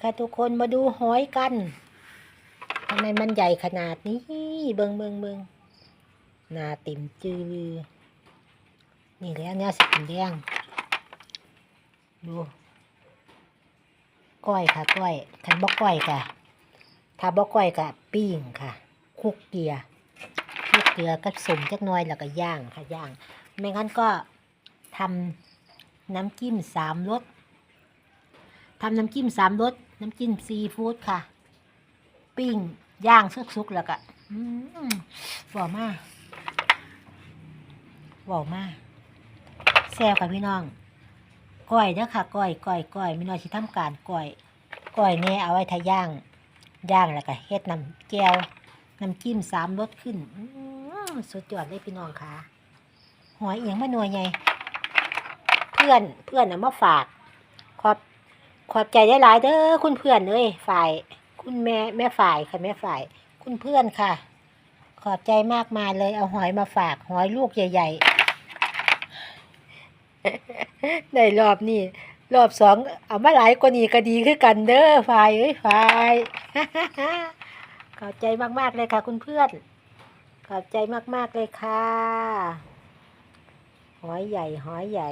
ค่ะทุกคนมาดูหอยกันทำไมมันใหญ่ขนาดนี้เบิงเบิงเบิงหนาติ่มจือนี่แล้วเนี่ยสิกินแดงดูก้อยค่ะก้อยคันบอกก้อยกะถ้าบอกก้อยกะปิ้งค่ะ คุกเกลือคุกเกลือก็สมจักน่อยแล้วก็ย่างค่ะย่าง ไม่งั้นก็ทำน้ำจิ้มสามรสทำน้ำจิ้มสามรส น้ำจิ้มซีฟู้ดค่ะ ปิ้ง ย่างสุกๆแล้วก็อืมหวานมากหวานมากแซ่บค่ะพี่น้องก้อยเด้อค่ะก้อยก้อยก้อยมีน้อยสิทำการก้อยก้อยเนี่ยเอาไว้ทาย่างย่างแล้วก็เฮ็ดน้ำแก้วน้ำจิ้มสามรสขึ้นสุดยอดเลยพี่น้องค่ะหอยเอียงมาหน่วยไงเพื่อนเพื่อนเอามาฝากขอบ ขอบใจได้หลายเด้อคุณเพื่อนเอ้ยฝ่าย คุณแม่แม่ฝ่ายค่ะแม่ฝ่าย คุณเพื่อนค่ะ ขอบใจมากมายเลยเอาหอยมาฝากหอยลูกใหญ่ๆในรอบนี้รอบสองเอามาหลายกว่านี้ก็ดีคือกันเด้อฝ่ายเอ้ยฝ่ายขอบใจมากๆเลยค่ะ คุณเพื่อน ขอบใจมากๆเลยค่ะ หอยใหญ่ หอยใหญ่